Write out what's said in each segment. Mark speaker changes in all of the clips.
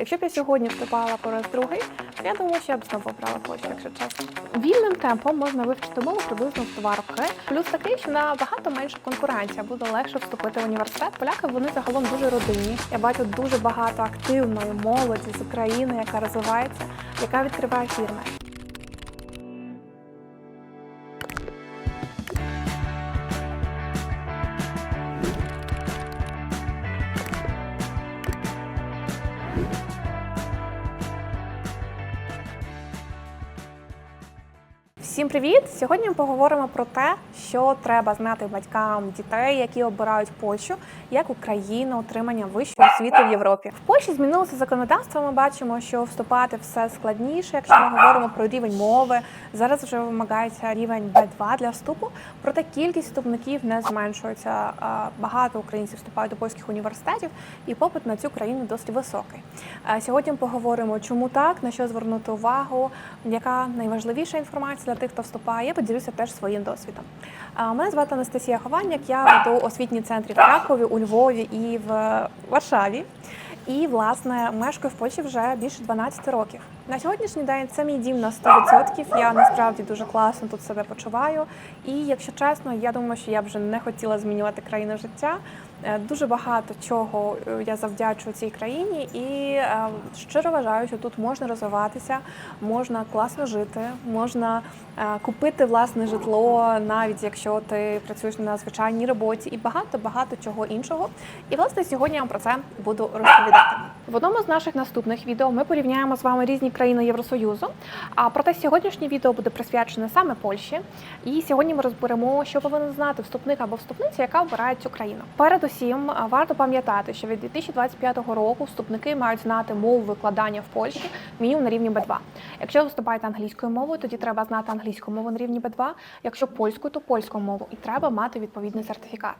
Speaker 1: Якщо б я сьогодні вступала по раз другий, то я думаю, що я б знову обрала Польщу, якщо чесно. Вільним темпом можна вивчити мову приблизно в два роки. Плюс такий, що набагато менша конкуренція, буде легше вступити в університет. Поляки вони загалом дуже родинні. Я бачу дуже багато активної молоді з України, яка розвивається, яка відкриває фірми. Всім привіт! Сьогодні ми поговоримо про те, що треба знати батькам дітей, які обирають Польщу як Україну отримання вищої освіти в Європі. В Польщі змінилося законодавство. Ми бачимо, що вступати все складніше. Якщо ми говоримо про рівень мови, зараз вже вимагається рівень B2 для вступу. Проте кількість вступників не зменшується. Багато українців вступають до польських університетів, і попит на цю країну досить високий. Сьогодні поговоримо, чому так, на що звернути увагу, яка найважливіша інформація для тих, хто вступає. Поділюся теж своїм досвідом. Мене звати Анастасія Хованяк. Я веду освітні центрі в Кракові, у Львові і в Варшаві. І, власне, мешкаю в Польщі вже більше 12 років. На сьогоднішній день це мій дім на 100%. Я насправді дуже класно тут себе почуваю. І якщо чесно, я думаю, що я б вже не хотіла змінювати країну життя. Е, Дуже багато чого е, я завдячую цій країні, і е, щиро вважаю, що тут можна розвиватися, можна класно жити, можна купити власне житло, навіть якщо ти працюєш на звичайній роботі, і багато багато чого іншого. І власне сьогодні я вам про це буду розповідати. В одному з наших наступних відео ми порівняємо з вами різні країни Євросоюзу. А проте сьогоднішнє відео буде присвячене саме Польщі. І сьогодні ми розберемо, що повинен знати вступник або вступниця, яка обирає цю країну. Передусім, варто пам'ятати, що від 2025 року вступники мають знати мову викладання в Польщі мінімум на рівні B2. Якщо ви вступаєте англійською мовою, тоді треба знати англійську мову на рівні B2. Якщо польською, то польську мову, і треба мати відповідний сертифікат.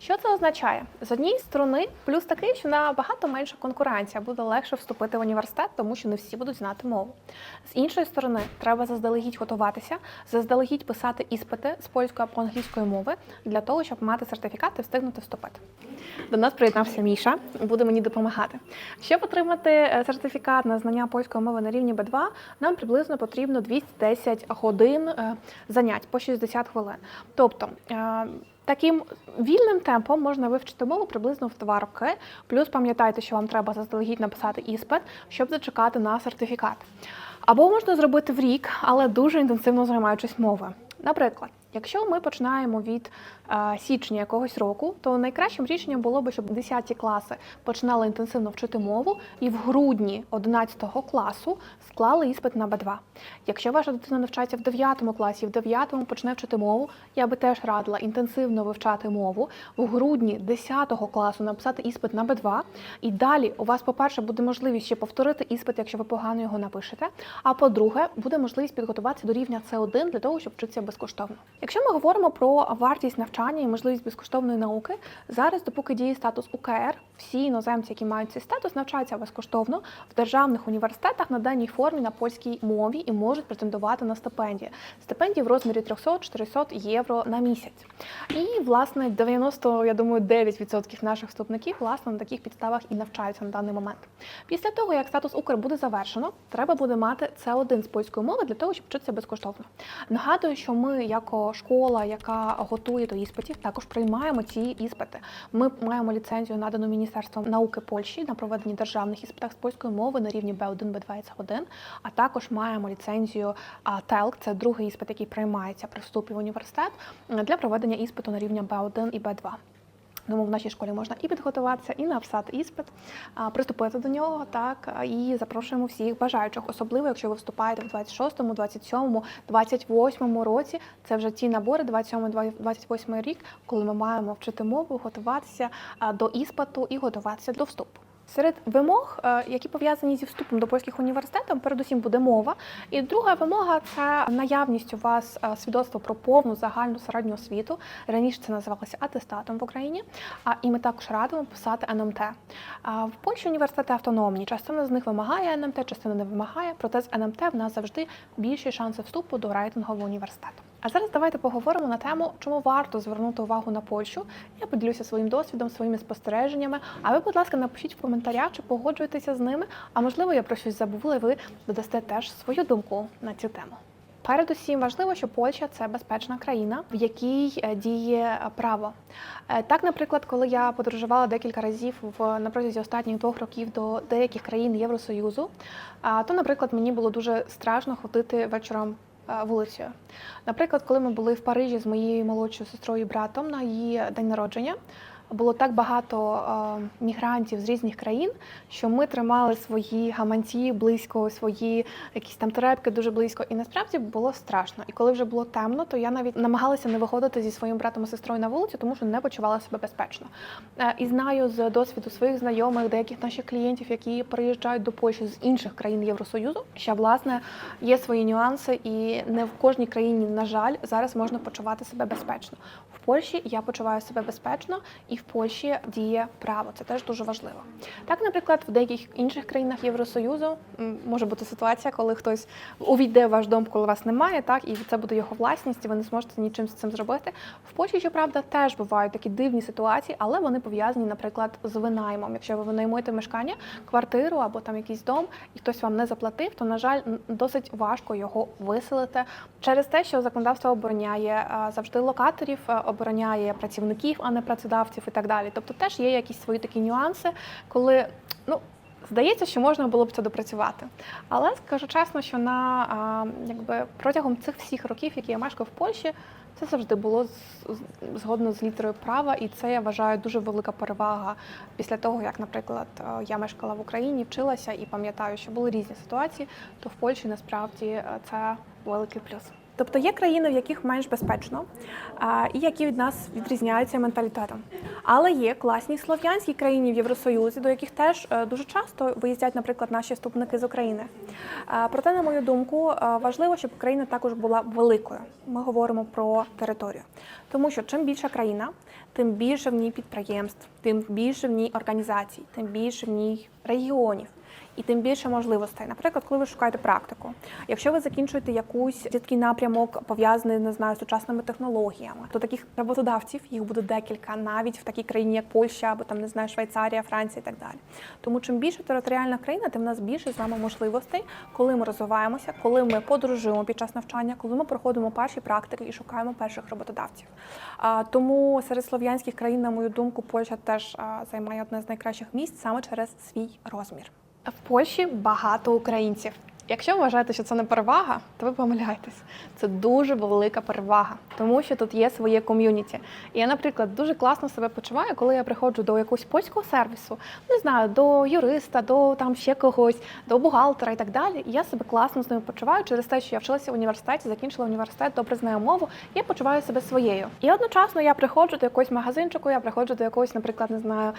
Speaker 1: Що це означає? З однієї сторони, плюс такий, що набагато менша конкуренція, буде легше вступити в університет, тому що не всі будуть знати мову. З іншої сторони, треба заздалегідь готуватися, заздалегідь писати іспити з польської або англійської мови для того, щоб мати сертифікат і встигнути вступити. До нас приєднався Міша, буде мені допомагати. Щоб отримати е, сертифікат на знання польської мови на рівні B2, нам приблизно потрібно 210 годин е, занять по 60 хвилин. Тобто е, Таким вільним темпом можна вивчити мову приблизно в два роки. Плюс пам'ятайте, що вам треба заздалегідь написати іспит, щоб зачекати на сертифікат. Або можна зробити в рік, але дуже інтенсивно займаючись мовою. Наприклад, якщо ми починаємо від січня якогось року, то найкращим рішенням було би, щоб 10 класи починали інтенсивно вчити мову, і в грудні 11 класу склали іспит на Б2. Якщо ваша дитина навчається в 9 класі, в 9 почне вчити мову, я би теж радила інтенсивно вивчати мову. В грудні 10 класу написати іспит на Б2. І далі у вас, по-перше, буде можливість ще повторити іспит, якщо ви погано його напишете. А по-друге, буде можливість підготуватися до рівня С1 для того, щоб вчитися безкоштовно. Якщо ми говоримо про вартість навчання і можливість безкоштовної науки, зараз, допоки діє статус УКР, всі іноземці, які мають цей статус, навчаються безкоштовно в державних університетах на даній формі на польській мові і можуть претендувати на стипендії. Стипендії в розмірі 300-400 євро на місяць. І власне 90, я думаю, 9% наших вступників власне на таких підставах і навчаються на даний момент. Після того, як статус Укр буде завершено, треба буде мати С1 з польської мови для того, щоб вчитися безкоштовно. Нагадую, що ми, як школа, яка готує до іспитів, також приймаємо ці іспити. Ми маємо ліцензію, надану Міністерством науки Польщі на проведення державних іспитів з польської мови на рівні B1, B2 і C1, а також маємо ліцензію ТЕЛК, це другий іспит, який приймається при вступі в університет для проведення іспиту на рівні B1 і B2. Тому в нашій школі можна і підготуватися, і написати іспит, приступити до нього, так і запрошуємо всіх бажаючих, особливо якщо ви вступаєте в 26-му, 27-му, 28-му році. Це вже ті набори, 27-28 рік, коли ми маємо вчити мову, готуватися до іспиту і готуватися до вступу. Серед вимог, е, які пов'язані зі вступом до польських університетів, передусім буде мова. І друга вимога це наявність у вас е, свідоцтва про повну загальну середню освіту. Раніше це називалося атестатом в Україні. А і ми також радимо писати НМТ. В Польщі університети автономні. Частина з них вимагає НМТ, частина не вимагає. Проте з НМТ в нас завжди більші шанси вступу до рейтингового університету. А зараз давайте поговоримо на тему, чому варто звернути увагу на Польщу. Я поділюся своїм досвідом, своїми спостереженнями. А ви, будь ласка, напишіть в коментарях, чи погоджуєтеся з ними. А можливо, я про щось забула, і ви додасте теж свою думку на цю тему. Передусім важливо, що Польща це безпечна країна, в якій е, діє право. Е, Так, наприклад, коли я подорожувала декілька разів в на протязі останніх двох років до деяких країн Євросоюзу, то, наприклад, мені було дуже страшно ходити вечором вулицею. Наприклад, коли ми були в Парижі з моєю молодшою сестрою і братом на її день народження. Було так багато е, мігрантів з різних країн, що ми тримали свої гаманці близько, свої якісь там терепки дуже близько, і насправді було страшно. І коли вже було темно, то я навіть намагалася не виходити зі своїм братом і сестрою на вулицю, тому що не почувала себе безпечно. Е, і знаю з досвіду своїх знайомих, деяких наших клієнтів, які приїжджають до Польщі з інших країн Євросоюзу, що власне є свої нюанси, і не в кожній країні, на жаль, зараз можна почувати себе безпечно. В Польщі я почуваю себе безпечно, і в Польщі діє право. Це теж дуже важливо. Так, наприклад, в деяких інших країнах Євросоюзу може бути ситуація, коли хтось увійде в ваш дом, коли вас немає, так і це буде його власність, і ви не зможете нічим з цим зробити. В Польщі, щоправда, теж бувають такі дивні ситуації, але вони пов'язані, наприклад, з винаймом. Якщо ви винаймуєте мешкання, квартиру або там якийсь дом, і хтось вам не заплатив, то на жаль, досить важко його виселити через те, що законодавство обороняє завжди локаторів, обороняє працівників, а не працедавців і так далі. Тобто теж є якісь свої такі нюанси, коли ну. Здається, що можна було б це допрацювати, але скажу чесно, що на а, якби протягом цих всіх років, які я мешкаю в Польщі, це завжди було згодно з літерою права, і це я вважаю дуже велика перевага після того, як, наприклад, е, я мешкала в Україні, вчилася і пам'ятаю, що були різні ситуації, то в Польщі насправді е, це великий плюс. Тобто є країни, в яких менш безпечно, і які від нас відрізняються менталітетом. Але є класні слов'янські країни в Євросоюзі, до яких теж е, дуже часто виїздять, наприклад, наші вступники з України. Проте, на мою думку, е, важливо, щоб країна також була великою. Ми говоримо про територію, тому що чим більша країна, тим більше в ній підприємств, тим більше в ній організацій, тим більше в ній регіонів. І тим більше можливостей. Наприклад, коли ви шукаєте практику, якщо ви закінчуєте якусь такий напрямок пов'язаний не знаю з сучасними технологіями, то таких роботодавців їх буде декілька, навіть в такій країні, як Польща або там не знаю, Швейцарія, Франція і так далі. Тому чим більше територіальна країна, тим в нас більше з вами можливостей, коли ми розвиваємося, коли ми подорожуємо під час навчання, коли ми проходимо перші практики і шукаємо перших роботодавців. А, тому серед слов'янських країн, на мою думку, Польща теж займає одне з найкращих місць саме через свій розмір. В Польщі багато українців. Якщо ви вважаєте, що це не перевага, то ви помиляєтесь. Це дуже велика перевага, тому що тут є своє ком'юніті. І я, наприклад, дуже класно себе почуваю, коли я приходжу до якогось польського сервісу, не знаю, до юриста, до там ще когось, до бухгалтера і так далі. І я себе класно з ними почуваю через те, що я вчилася в університеті, закінчила університет, добре знаю мову. Я почуваю себе своєю. І одночасно я приходжу до якогось магазинчику, я приходжу до якогось, наприклад, не знаю,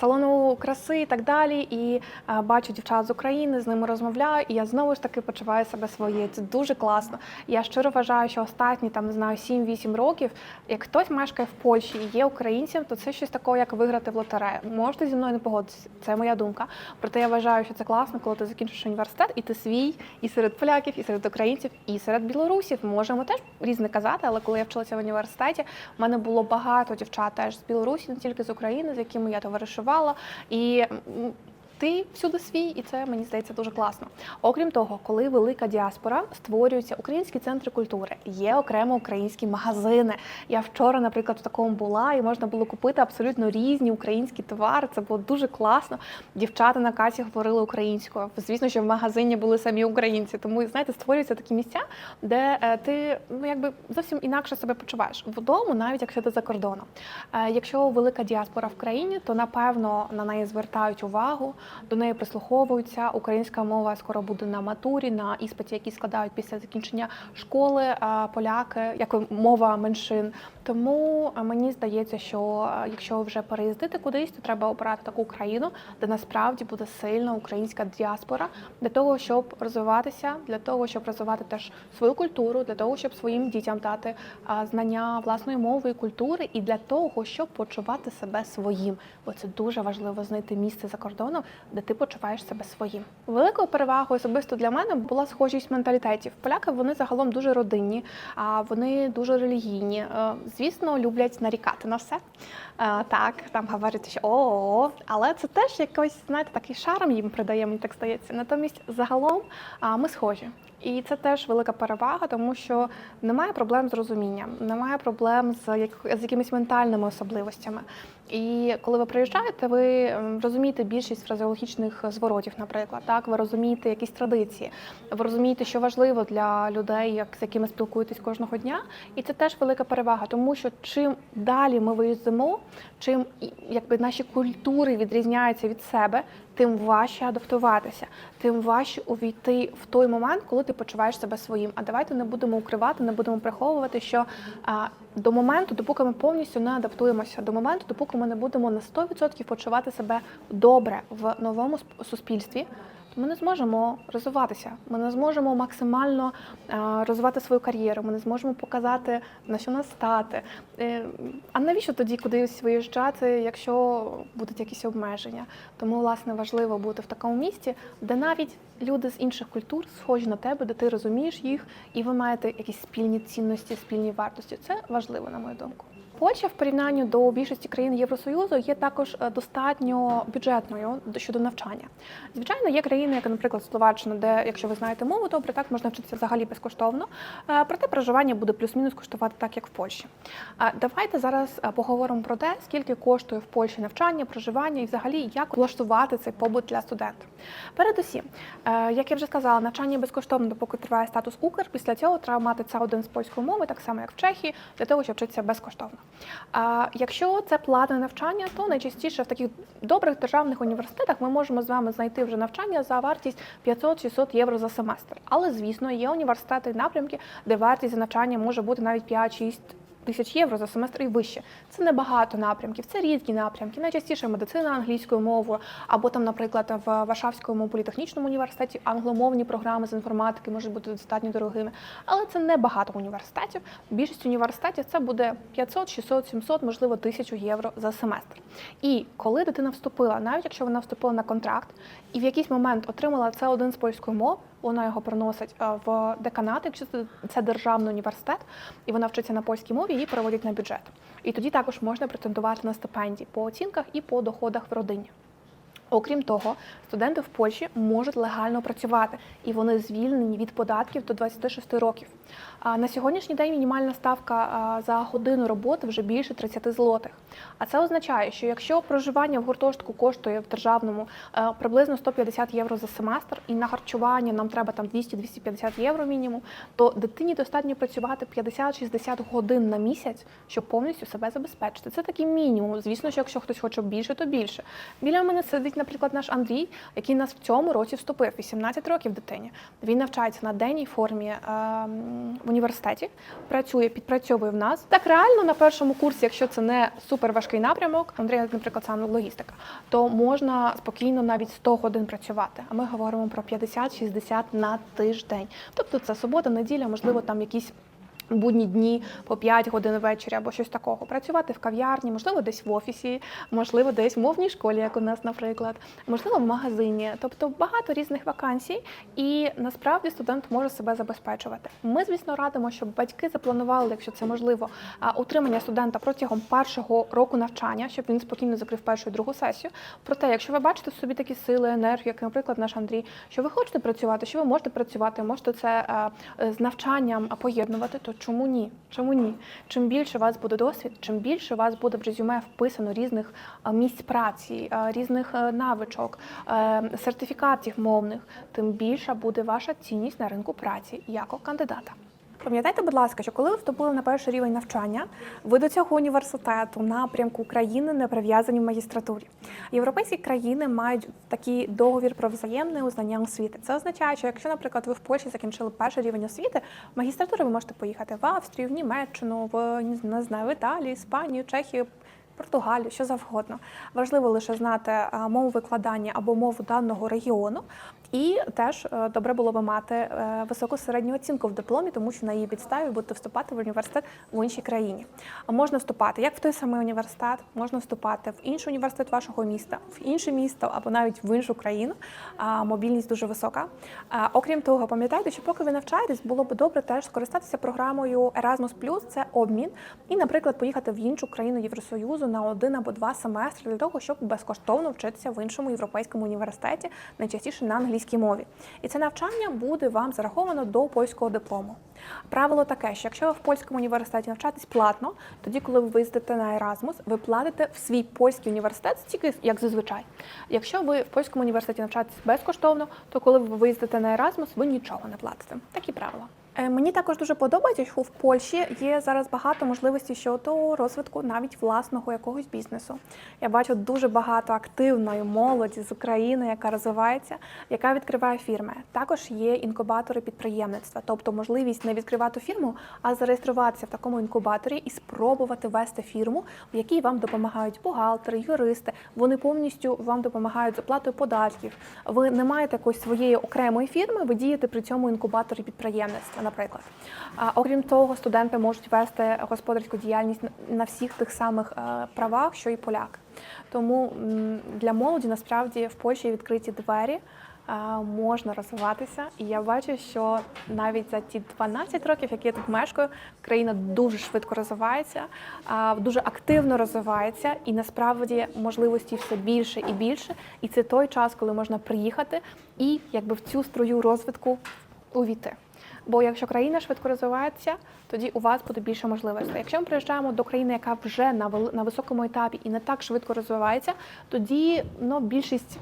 Speaker 1: салону краси і так далі. І бачу дівчат з України, з ними розмовляю, і я знову ж таки почуваю себе своєю. Це дуже класно. Я щиро вважаю, що останні там не знаю 7-8 років, як хтось мешкає в Польщі і є українцем, то це щось такого, як виграти в лотерею. Можете зі мною не погодитися, це моя думка. Проте я вважаю, що це класно, коли ти закінчиш університет, і ти свій і серед поляків, і серед українців, і серед білорусів. Можемо теж різне казати, але коли я вчилася в університеті, в мене було багато дівчат теж з Білорусі, не тільки з України, з якими я товаришувала. І ти всюди свій, і це мені здається дуже класно. Окрім того, коли велика діаспора створюються українські центри культури, є окремо українські магазини. Я вчора, наприклад, в такому була, і можна було купити абсолютно різні українські товари. Це було дуже класно. Дівчата на касі говорили українською. Звісно, що в магазині були самі українці. Тому знаєте, створюються такі місця, де е, ти ну якби зовсім інакше себе почуваєш вдома, навіть якщо ти за кордоном. Е, Якщо велика діаспора в країні, то напевно на неї звертають увагу, до неї прислуховуються. Українська мова скоро буде на матурі, на іспиті, які складають після закінчення школи е, поляки, як мова меншин. Тому е, мені здається, що е, якщо вже переїздити кудись, то треба обирати таку країну, де насправді буде сильна українська діаспора для того, щоб розвиватися, для того, щоб розвивати теж свою культуру, для того, щоб своїм дітям дати знання власної мови і культури, і для того, щоб почувати себе своїм. Бо це дуже важливо знайти місце за кордоном, де ти почуваєш себе своїм. Великою перевагою особисто для мене була схожість менталітетів. Поляки вони загалом дуже родинні, а вони дуже релігійні. Е, Звісно, люблять нарікати на все. Так, там говорять, що о, але це теж якось, знаєте, такий шарм їм придає, мені так здається. Натомість загалом а, ми схожі. І це теж велика перевага, тому що немає проблем з розумінням, немає проблем з, як, з якимись ментальними особливостями. І коли ви приїжджаєте, ви розумієте більшість фразеологічних зворотів, наприклад, так ви розумієте якісь традиції, ви розумієте, що важливо для людей, як з якими спілкуєтесь кожного дня, і це теж велика перевага, тому що чим далі ми виїздимо, чим якби наші культури відрізняються від себе, тим важче адаптуватися, тим важче увійти в той момент, коли ти почуваєш себе своїм. А давайте не будемо укривати, не будемо приховувати, що а, до моменту, допоки ми повністю не адаптуємося, до моменту, допоки ми не будемо на 100% почувати себе добре в новому сп- суспільстві. Ми не зможемо розвиватися, ми не зможемо максимально розвивати свою кар'єру, ми не зможемо показати на що нас стати. Е, А навіщо тоді кудись виїжджати, якщо будуть якісь обмеження? Тому власне важливо бути в такому місті, де навіть люди з інших культур схожі на тебе, де ти розумієш їх, і ви маєте якісь спільні цінності, спільні вартості. Це важливо, на мою думку. Польща в порівнянні до більшості країн Євросоюзу є також е, достатньо бюджетною щодо навчання. Звичайно, є країни, як, наприклад, Словаччина, де, якщо ви знаєте мову, добре, так можна вчитися взагалі безкоштовно. Е, Проте проживання буде плюс-мінус коштувати так, як в Польщі. А Давайте зараз е, поговоримо про те, скільки коштує в Польщі навчання, проживання і взагалі як влаштувати цей побут для студента. Передусім, як я вже сказала, навчання безкоштовно, допоки триває статус Укр. Після цього треба мати С1 з польської мови, так само як в Чехії, для того, щоб вчитися безкоштовно. А якщо це платне навчання, то найчастіше в таких добрих державних університетах ми можемо з вами знайти вже навчання за вартість 500-600 євро за семестр. Але звісно, є університети і напрямки, де вартість за навчання може бути навіть 5-6 тисяч євро за семестр і вище. Це небагато напрямків, це рідкі напрямки. Найчастіше медицина англійською мовою, або там, наприклад, в Варшавському політехнічному університеті англомовні програми з інформатики можуть бути достатньо дорогими. Але це небагато університетів. Більшість університетів це буде 500, 600, 700, можливо, 1000 євро за семестр. І коли дитина вступила, навіть якщо вона вступила на контракт і в якийсь момент отримала це один з польської мови, вона його приносить е, в деканат, якщо це- державний університет, і вона вчиться на польській мові, її переводять на бюджет. І тоді також можна претендувати на стипендії по оцінках і по доходах в родині. Окрім того, студенти в Польщі можуть легально працювати, і вони звільнені від податків до 26 років. А на сьогоднішній день мінімальна ставка за годину роботи вже більше 30 злотих. А це означає, що якщо проживання в гуртожитку коштує в державному е, приблизно 150 євро за семестр, і на харчування нам треба там 200-250 євро мінімум, то дитині достатньо працювати 50-60 годин на місяць, щоб повністю себе забезпечити. Це такий мінімум. Звісно, що якщо хтось хоче більше, то більше. Біля мене сидить, наприклад, наш Андрій, який нас в цьому році вступив 18 років дитині. Він навчається на денній формі е, в університеті, працює, підпрацьовує в нас. Так реально на першому курсі, якщо це не супер важкий напрямок, Андрій, наприклад, саме логістика, то можна спокійно навіть 100 годин працювати. А ми говоримо про 50-60 на тиждень. Тобто це субота, неділя, можливо, там якісь. Будні дні по 5 годин ввечері або щось такого. Працювати в кав'ярні, можливо, десь в офісі, можливо, десь в мовній школі, як у нас, наприклад, можливо, в магазині. Тобто багато різних вакансій, і насправді студент може себе забезпечувати. Ми, звісно, радимо, щоб батьки запланували, якщо це можливо, утримання студента протягом першого року навчання, щоб він спокійно закрив першу і другу сесію. Проте, якщо ви бачите в собі такі сили, енергію, як, наприклад, наш Андрій, що ви хочете працювати, що ви можете працювати, можете це з навчанням поєднувати, то чому ні? Чому ні? Чим більше у вас буде досвід, чим більше у вас буде в резюме вписано різних місць праці, різних е, навичок, е, сертифікатів мовних, тим більша буде ваша цінність на ринку праці як кандидата. Пам'ятайте, будь ласка, що коли ви вступили на перший рівень навчання, ви до цього університету напрямку України не прив'язані в магістратурі. Європейські країни мають такий договір про взаємне узнання освіти. Це означає, що якщо, наприклад, ви в Польщі закінчили перший рівень освіти, в магістратуру ви можете поїхати в Австрію, в Німеччину, в не знаю, в Італію, Іспанію, Чехію. Португалію, що завгодно. Важливо лише знати мову викладання або мову даного регіону. І теж е, добре було би мати е, високу середню оцінку в дипломі, тому що на її підставі будете вступати в університет в іншій країні. Можна вступати як в той самий університет, можна вступати в інший університет вашого міста, в інше місто або навіть в іншу країну. Мобільність дуже висока. Окрім того, пам'ятайте, що поки ви навчаєтесь, було б добре теж скористатися програмою Erasmus+, це обмін, і, наприклад, поїхати в іншу країну Євросоюзу на один або два семестри для того, щоб безкоштовно вчитися в іншому європейському університеті, найчастіше на англійській мові. І це навчання буде вам зараховано до польського диплому. Правило таке, що якщо ви в польському університеті навчатись платно, тоді, коли ви виїздите на Erasmus, ви платите в свій польський університет стільки, як зазвичай. Якщо ви в польському університеті навчаєтесь безкоштовно, то коли ви виїздите на Erasmus, ви нічого не платите. Такі правила. Е, Мені також дуже подобається, що в Польщі є зараз багато можливостей щодо розвитку навіть власного якогось бізнесу. Я бачу дуже багато активної молоді з України, яка розвивається, яка відкриває фірми. Також є інкубатори підприємництва, тобто можливість не відкривати фірму, а зареєструватися в такому інкубаторі і спробувати вести фірму, в якій вам допомагають бухгалтери, юристи. Вони повністю вам допомагають з оплатою податків. Ви не маєте якоїсь своєї окремої фірми, ви дієте при цьому інкубаторі підприємництва, наприклад. Окрім того, студенти можуть вести господарську діяльність на- на всіх тих самих е, правах, що і поляки. Тому для молоді насправді в Польщі відкриті двері. Можна розвиватися, і я бачу, що навіть за ті 12 років, які я тут мешкаю, країна дуже швидко розвивається, дуже активно розвивається, і насправді можливості все більше і більше. І це той час, коли можна приїхати і якби в цю струю розвитку увійти. Бо якщо країна швидко розвивається, тоді у вас буде більше можливостей. Якщо ми приїжджаємо до країни, яка вже на на високому етапі і не так швидко розвивається, тоді ну, більшість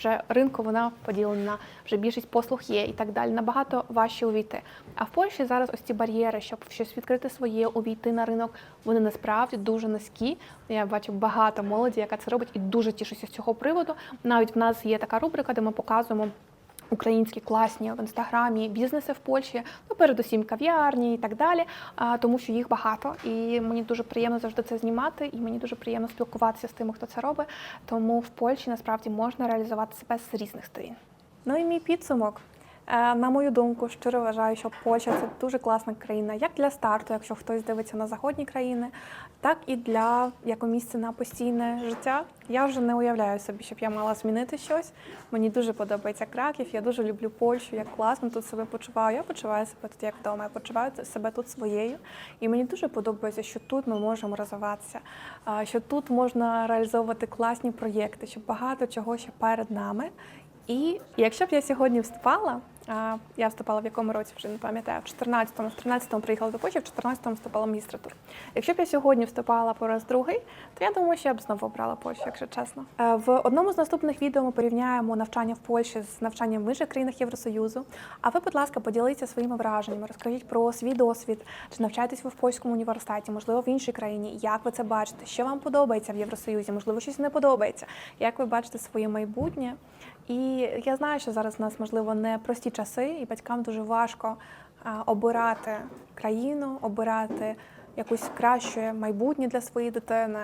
Speaker 1: вже ринку вона поділена, вже більшість послуг є і так далі. Набагато важче увійти. А в Польщі зараз ось ці бар'єри, щоб щось відкрити своє, увійти на ринок, вони насправді дуже низькі. Я бачу багато молоді, яка це робить, і дуже тішуся з цього приводу. Навіть в нас є така рубрика, де ми показуємо. Українські класні в інстаграмі бізнеси в Польщі, ну передусім кав'ярні і так далі, тому що їх багато, і мені дуже приємно завжди це знімати, і мені дуже приємно спілкуватися з тими, хто це робить. Тому в Польщі насправді можна реалізувати себе з різних сторін. Ну і мій підсумок. Е, На мою думку, щиро вважаю, що Польща це дуже класна країна, як для старту, якщо хтось дивиться на заходні країни, так і для як місце на постійне життя. Я вже не уявляю собі, щоб я мала змінити щось. Мені дуже подобається Краків. Я дуже люблю Польщу, як класно тут себе почуваю. Я почуваю себе тут як вдома. Я почуваю себе тут своєю. І мені дуже подобається, що тут ми можемо розвиватися, що тут можна реалізовувати класні проєкти, що багато чого ще перед нами. І якщо б я сьогодні вступала, я вступала в якому році вже не пам'ятаю, в 14-му, в 13-му приїхала до Польщі, в 14-му вступала в магістратуру. Якщо б я сьогодні вступала по раз другий, то я думаю, що я б знову обрала Польщу, якщо чесно. Е, В одному з наступних відео ми порівняємо навчання в Польщі з навчанням в інших країнах Євросоюзу. А ви, будь ласка, поділіться своїми враженнями, розкажіть про свій досвід, чи навчаєтесь ви в польському університеті, можливо, в іншій країні. Як ви це бачите? Що вам подобається в Євросоюзі? Можливо, щось не подобається. Як ви бачите своє майбутнє? І я знаю, що зараз у нас можливо не прості часи, і батькам дуже важко обирати країну, обирати якусь краще майбутнє для своєї дитини.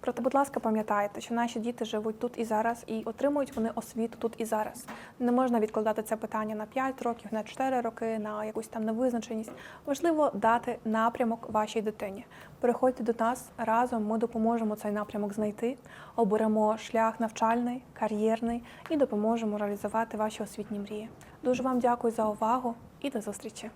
Speaker 1: Проте, будь ласка, пам'ятайте, що наші діти живуть тут і зараз, і отримують вони освіту тут і зараз. Не можна відкладати це питання на 5 років, на 4 роки, на якусь там невизначеність. Важливо дати напрямок вашій дитині. Приходьте до нас разом. Ми допоможемо цей напрямок знайти, оберемо шлях навчальний, кар'єрний і допоможемо реалізувати ваші освітні мрії. Дуже вам дякую за увагу і до зустрічі!